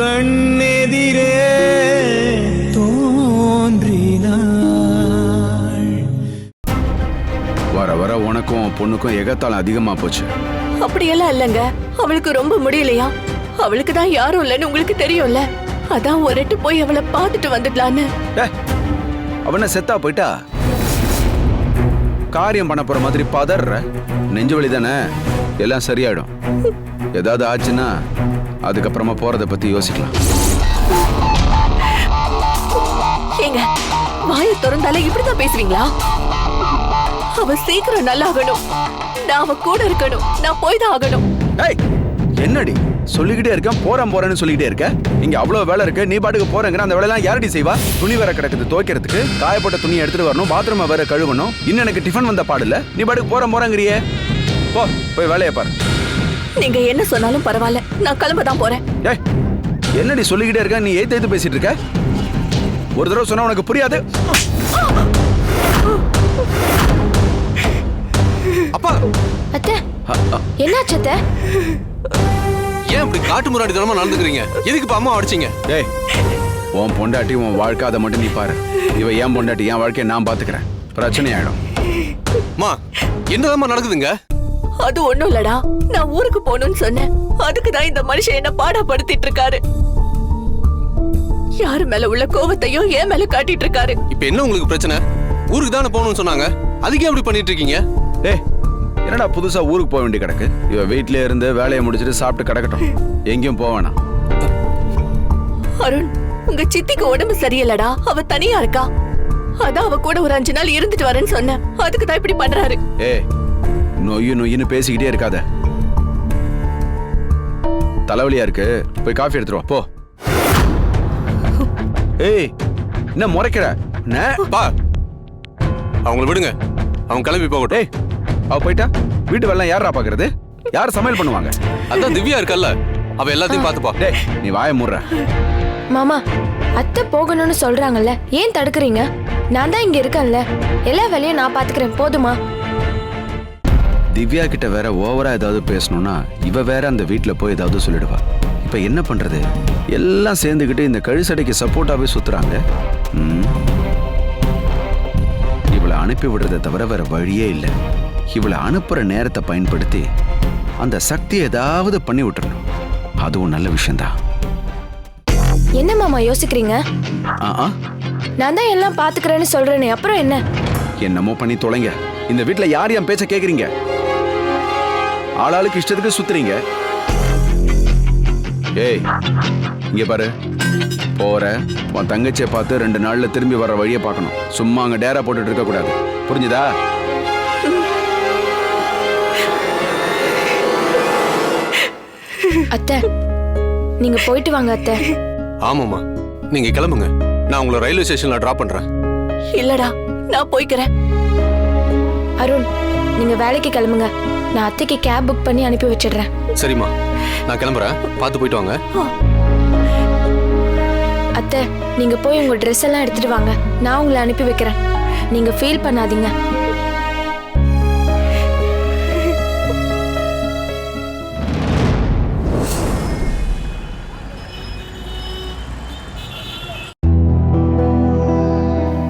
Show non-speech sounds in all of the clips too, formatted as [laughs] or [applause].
கண்ணெதிரே தோன்றினாள். வர வர உனக்கும் உன் பொண்ணுக்கும் எகத்தாளம் அதிகமா போச்சு. அப்படியெல்லாம் இல்லைங்க. அவளுக்கு ரொம்ப முடியலையா? அவளுக்கு தான் யாரும் இல்லைன்னு உங்களுக்கு தெரியும்ல. அதான் ஒரு எட்டு போய் அவளை பார்த்துட்டு வந்துடலான்னு. அவன செத்தா போயிட்டா? காரியம் பண்ண போற மாதிரி பதற நெஞ்சு வலி தானே? எல்லாம் சரியாயிடும். ஏதாவது ஆச்சுன்னா அதுக்கப்புறமா போறத பத்தி யோசிக்கலாம். ஏங்க வாயை திறந்தாலே இப்படிதான் பேசுவீங்களா? அவ சீக்கிரம் நல்லாகணும் நான் அவ கூட இருக்கணும். நான் போய் தான் ஆகணும். ஏய் என்னடி? சொல்லிக்கிட்டே இருக்கேன் போறேன் போறேன்னு சொல்லிக்கிட்டே இருக்க. இங்க அவ்வளவு வேலை இருக்கு நீ பாட்டுக்கு போறேங்கிற அந்த வேலையெல்லாம் யாரடி செய்வா? துணி வேற கிடக்குது துவைக்கிறதுக்கு. காயப்பட்ட துணியை எடுத்துட்டு வரணும் பாத்ரூமை வேற கழுவணும். இன்னும் எனக்கு டிஃபன் வந்த பாடு இல்ல. நீ பாட்டுக்கு போறேன் போறேங்கிறியே. போ போய் வேலையை பாரு. நீங்க என்ன சொன்னாலும் பரவாயில்ல. நான் கிளம்ப தான் போறேன். ஏய் என்னடி சொல்லிக்கிட்டே இருக்க? நீ ஏத்து ஏத்து பேசிட்டு இருக்க? ஒரு தடவை சொன்னா உனக்கு புரியாது? அப்பா! அத்தை என்னாச்சு அத்தை? ஏன் இப்படி காட்டு முன்னாடித்தனமா நடந்துக்கிறீங்க? எதுக்கு இப்ப அம்மா அடிச்சீங்க? ஏய் உன் பொண்டாட்டி உன் வாழ்க்கை அதை மட்டும் நீ பாரு. இவ ஏன் பொண்டாட்டி என் வாழ்க்கையை நான் பாத்துக்கிறேன். பிரச்சனை ஆயிடும். அம்மா என்னதாம்மா நடக்குதுங்க? அது ஒண்ணும் இல்லடா. நான் ஊருக்கு போகணும்னு சொன்னேன். அதுக்கு தான் இந்த மனுஷன் என்ன பாடாப்படுத்திட்டு இருக்காரு. யாரு மேல உள்ள கோவத்தையும் என் மேல காட்டிட்டு இருக்காரு. இப்ப என்ன உங்களுக்கு பிரச்சனை? ஊருக்கு தானே போகணும்னு சொன்னாங்க. அதுக்கே அப்படி பண்ணிட்டு இருக்கீங்க? டேய் என்னடா புதுசா ஊருக்கு போக வேண்டி கிடக்கு இவ வீட்லயே இருந்து வேலையை முடிச்சிட்டு சாப்பிட்டு கிடக்கட்டும். எங்கேயும் போக வேணாம். அருண் உங்க சித்திக்கு உடம்பு சரியில்லடா. அவ தனியா இருக்கா? அதான் அவ கூட ஒரு அஞ்சு நாள் இருந்துட்டு வரேன்னு சொன்னேன். அதுக்கு தான் இப்படி பண்றாரு. ஏய் நொய்யு நொய்யுன்னு பேசிக்கிட்டே இருக்காத. தலைவலியா இருக்கு? போய் காஃபி எடுத்துட்டு வா போ. ஏய் என்ன முறைக்கிற? என்ன? பா. அவங்கள விடுங்க. அவங்க கிளம்பி போகட்டும். டேய் அவ போயிட்டா? வீட்டு வேலை யாரா பாக்குறது? யார் சமையல் பண்ணுவாங்க? அதான் திவ்யா இருக்கல்ல. அவ எல்லாத்தையும் பாத்துப்பா டேய் நீ வாயை மூடுற. மாமா அத்தை போகணும்னு சொல்றாங்கல்ல. ஏன் தடுக்கிறீங்க? நான் தான் இங்க இருக்கேன்ல. எல்லா வேலையும் நான் பாத்துக்கிறேன் போதுமா? திவ்யா கிட்ட வேற ஓவரா ஏதாவது பேசணும்னா இவ வேற அந்த வீட்ல போய் ஏதாவது சொல்லிடுவா. இப்ப என்ன பண்றது? எல்லாம் சேர்ந்துக்கிட்டு இந்த கழிசடைக்கு சப்போர்ட்டாவே சுத்துறாங்க. இவளை அனுப்பி விடுறதை தவிர வேற வழியே இல்லை. இவளை அனுப்புற நேரத்தை பயன்படுத்தி அந்த சக்தி ஏதாவது பண்ணி விட்டுறணும். அதுவும் நல்ல விஷயம்தான். என்ன மாமா யோசிக்கிறீங்க? நான் தான் எல்லாம் பாத்துக்கிறேன்னு சொல்றேனே அப்புறம் என்ன? என்னமோ பண்ணி தொலைங்க. இந்த வீட்ல யார் என் பேச்ச கேக்குறீங்க? ஆளாளுக்கு இஷ்டத்துக்கு சுத்துறீங்க. ஏய் இங்க பாரு. போற உன் தங்கச்சியை பார்த்து ரெண்டு நாள்ல திரும்பி வர வழியை பார்க்கணும். சும்மா அங்க டேரா போட்டுட்டு இருக்க கூடாது. புரிஞ்சுதா? அத்தை நீங்க போயிட்டு வாங்க அத்தை. ஆமாம்மா. நீங்க கிளம்புங்க. நான் உங்களை ரயில்வே ஸ்டேஷன்ல டிராப் பண்றேன். இல்லடா நான் போய்க்கிறேன். அருண் நீங்க வேலைக்கு கிளம்புங்க. நான் அத்தைக்கு கேப் புக் பண்ணி அனுப்பி வச்சிடுறேன். சரிம்மா. நான் கிளம்புறேன். பார்த்து போயிட்டு வாங்க. அத்தை நீங்க போய் உங்க ட்ரெஸ் எல்லாம் எடுத்துட்டு வாங்க. நான் உங்களை அனுப்பி வைக்கிறேன். நீங்க ஃபீல் பண்ணாதீங்க.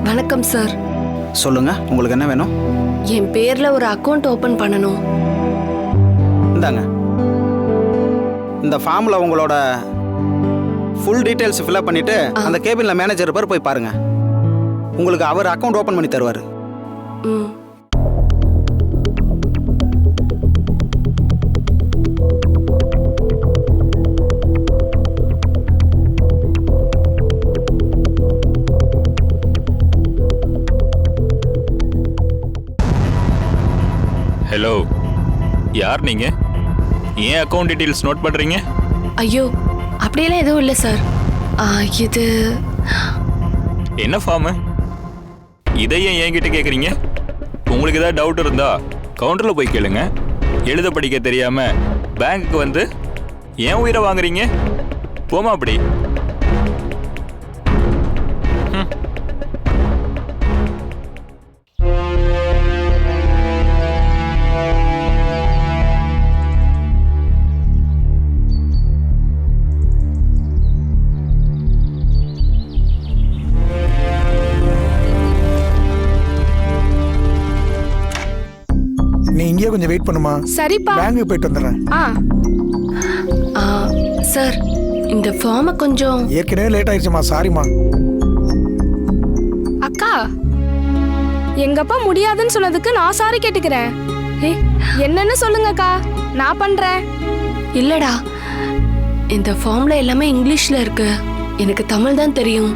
வணக்கம் சார் சொல்லுங்க உங்களுக்கு என்ன வேணும்? என் பேர்ல ஒரு அக்கவுண்ட் ஓபன் பண்ணணும். இந்தாங்க இந்த ஃபார்மில் உங்களோட ஃபுல் டீட்டெயில்ஸ் ஃபில்அப் பண்ணிட்டு அந்த கேபினில் மேனேஜர் பேர் போய் பாருங்க. உங்களுக்கு அவர் அக்கவுண்ட் ஓப்பன் பண்ணி தருவார். ஹலோ யார் நீங்க? ஏன் அக்கௌண்ட் டீட்டெயில்ஸ் நோட் பண்றீங்க? ஐயோ அப்படியெல்லாம் எதுவும் இல்லை சார் இது என்ன ஃபார்மு இதை ஏன் என்கிட்ட கேட்குறீங்க உங்களுக்கு ஏதாவது டவுட் இருந்தா கவுண்டரில் போய் கேளுங்க. எழுத படிக்க தெரியாம பேங்க்குக்கு வந்து ஏன் உயிரை வாங்குறீங்க? போமா அப்படி. நீ இங்கேயே கொஞ்சம் வெயிட் பண்ணுமா? சரிப்பா. பேங்க்கு போயிட்டு வந்துடுறேன். ஆ. ஆ, சார் இந்த ஃபார்மை கொஞ்சம் ஏற்கனவே லேட் ஆயிடுச்சுமா சாரிம்மா அக்கா எங்கப்பா முடியாதுன்னு சொன்னதுக்கு நான் சாரி கேட்டுக்கிறேன். ஏய், என்னன்னு சொல்லுங்கக்கா நான் பண்றேன். இல்லடா இந்த ஃபார்ம்ல எல்லாமே இங்கிலீஷ்ல இருக்கு. எனக்கு தமிழ் தான் தெரியும்.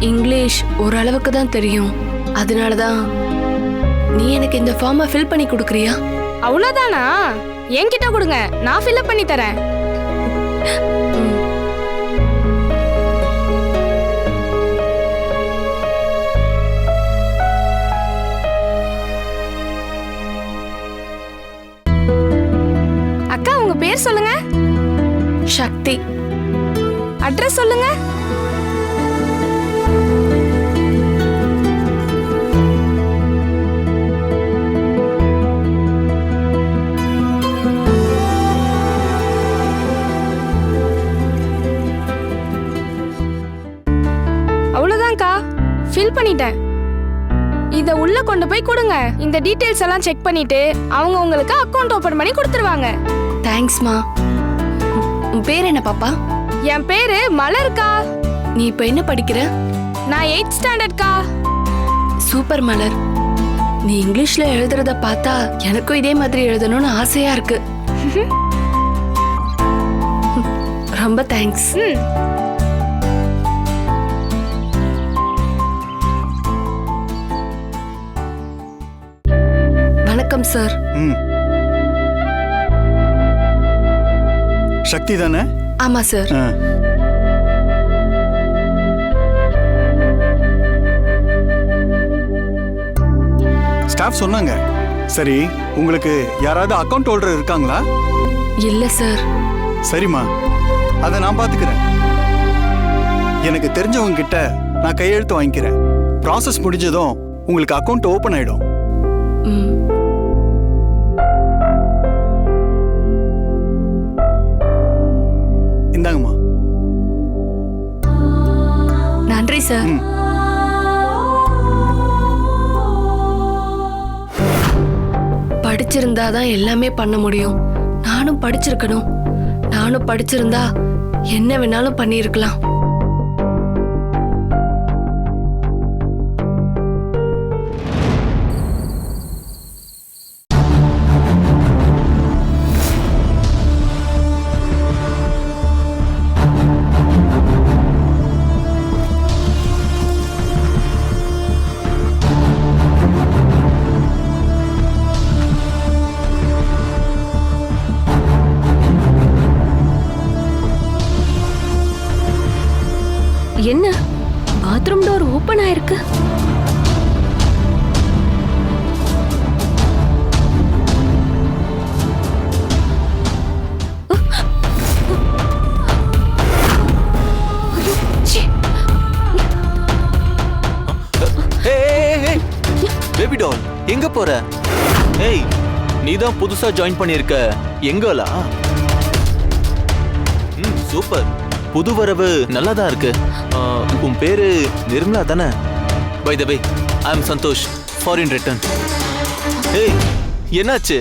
இங்கிலீஷ் ஓரளவுக்கு தான் தெரியும். அதனால தான் நீ எனக்கு இந்த ஃபார்மை ஃபில் பண்ணி கொடுக்குறியா? அவ்வளோதானா என்கிட்ட கொடுங்க. நான் ஃபில்அப் பண்ணி தரேன். அக்கா உங்க பேர் சொல்லுங்க. சக்தி. அட்ரஸ் சொல்லுங்க. ஃபில் பண்ணிட்டேன். இதை உள்ள கொண்டு போய் கொடுங்க. இந்த டீடைல்ஸ் எல்லாம் செக் பண்ணிட்டு அவங்க உங்களுக்கு அக்கௌண்ட் ஓபன் பண்ணி கொடுத்துருவாங்க. தேங்க்ஸ்மா உன் பேர் என்ன பாப்பா? என் பேரு மலர்க்கா. நீ இப்போ என்ன படிக்கிற? நான் எயிட் ஸ்டாண்டர்ட்க்கா சூப்பர் மலர். நீ இங்கிலீஷ்ல எழுதுறத பார்த்தா எனக்கும் இதே மாதிரி எழுதணும்னு ஆசையா இருக்கு. [laughs] ரொம்ப தேங்க்ஸ் வணக்கம் சார். ம். சக்தி தானே ஆமா சார். ஆ. ஸ்டாஃப் சொன்னாங்க. சரி உங்களுக்கு யாராவது அக்கவுண்ட் ஹோல்டர் இருக்காங்களா? இல்ல சார். சரிம்மா. அதை நான் பார்த்துக்கிறேன் எனக்கு தெரிஞ்சவங்க கிட்ட நான் கையெழுத்து வாங்கிக்கிறேன். ப்ராசஸ் முடிஞ்சதும் உங்களுக்கு அக்கவுண்ட் ஓப்பன் ஆயிடும். ம். படிச்சிருந்தா தான் எல்லாமே பண்ண முடியும். நானும் படிச்சிருக்கணும். நானும் படிச்சிருந்தா என்ன வேணாலும் பண்ணியிருக்கலாம். டோர் ஆயிருக்கு பேபி டால் எங்க போற? ஏய் நீ தான் புதுசா ஜாயின் பண்ணிருக்க. எங்கலா? ம் சூப்பர் புது வரவு நல்லா தான் இருக்கு. உன் பேரு நிர்மலா தானே? By the by I am Santhosh. Foreign return ஏய் என்னாச்சு?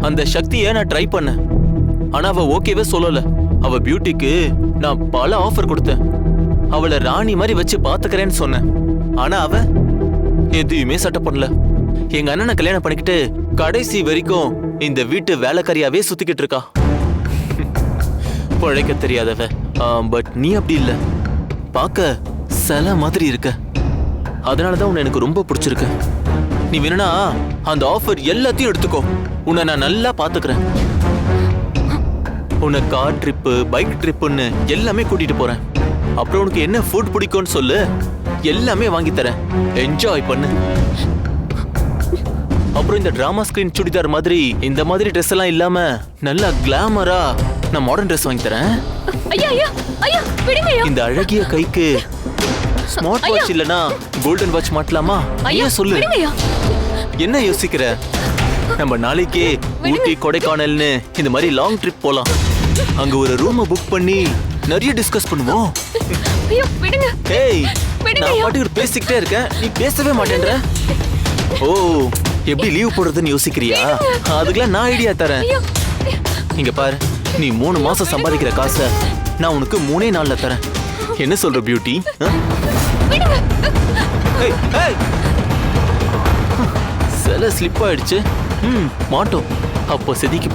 அந்த சக்தியை நான் ட்ரை பண்ணேன். ஆனா அவ ஓகேவே சொல்லல. அவ பியூட்டிக்கு நான் பல ஆஃபர் கொடுத்தேன். அவளை ராணி மாதிரி வச்சு பாத்துக்கிறேன்னு சொன்னேன். ஆனா அவ எதையுமே சட்டை பண்ணல. எங்க அண்ணனை கல்யாணம் பண்ணிக்கிட்டு கடைசி வரைக்கும் இந்த வீட்டு வேலைக்காரியாவே சுத்திக்கிட்டு இருக்கா. [laughs] பழைக்க தெரியாதவ. பட் நீ அப்படி இல்ல. பார்க்க சில மாதிரி இருக்க. அதனால தான் உன்னை எனக்கு ரொம்ப பிடிச்சிருக்கு. நீ வேணும்னா அந்த ஆஃபர் எல்லாத்தையும் எடுத்துக்கோ. உன்னை நான் நல்லா பாத்துக்கிறேன் உன்னை கார் ட்ரிப்பு பைக் ட்ரிப்புன்னு எல்லாமே கூட்டிட்டு போறேன். அப்புறம் உனக்கு என்ன ஃபுட் பிடிக்கும்னு சொல்லு. எல்லாமே வாங்கி தரேன். என்ஜாய் பண்ணு. அப்புறம் இந்த டிராமா ஸ்கிரீன் சுடிதார் மாதிரி இந்த மாதிரி ட்ரெஸ் எல்லாம் இல்லாம நல்லா கிளாமரா நான் மாடர்ன் ட்ரெஸ் வாங்கி தரேன். ஐயா ஐயா ஐயா இந்த அழகிய கைக்கு ஸ்மார்ட் வாட்ச் இல்லனா கோல்டன் வாட்ச் மாட்டலாமா? ஐயா சொல்லு. என்ன யோசிக்கிற? நம்ம நாளைக்கே ஊட்டி கொடைக்கானல்னு இந்த மாதிரி லாங் ட்ரிப் போலாம். அங்க ஒரு ரூமை புக் பண்ணி நிறைய டிஸ்கஸ் பண்ணுவோம். ஏய் நான். பாட்டுக்கு பேசிக்கிட்டே இருக்கேன். நீ பேசவே மாட்டேன்ற. ஓ எப்படி லீவ் போடுறதுன்னு யோசிக்கிறியா? அதுக்கெல்லாம் நான் ஐடியா தரேன். இங்க பாரு. நீ மூணு மாசம் சம்பாதிக்கிற காசை நான் உனக்கு மூணே நாள்ல தரேன். என்ன சொல்ற பியூட்டி சில ஸ்லிப் ஆயிடுச்சு. ம் மாட்டோம். அப்போ செதுக்கி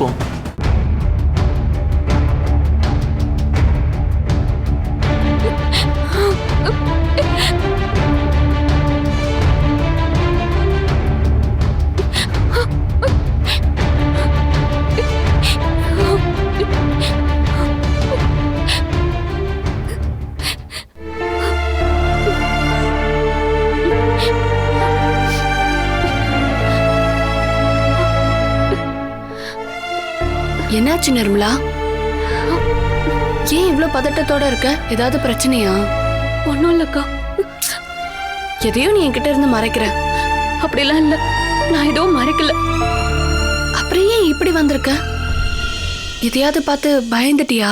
என்னாச்சு நிர்மலா? ஏன் இவ்ளோ பதட்டத்தோட இருக்க? ஏதாவது பிரச்சனையா? ஒன்றும் இல்லக்கா. எதையோ நீ என்கிட்ட இருந்து மறைக்கிற. அப்படிலாம் இல்ல. நான் எதுவும் மறைக்கல. அப்புறம் ஏன் இப்படி வந்திருக்க? எதையாவது பார்த்து பயந்துட்டியா?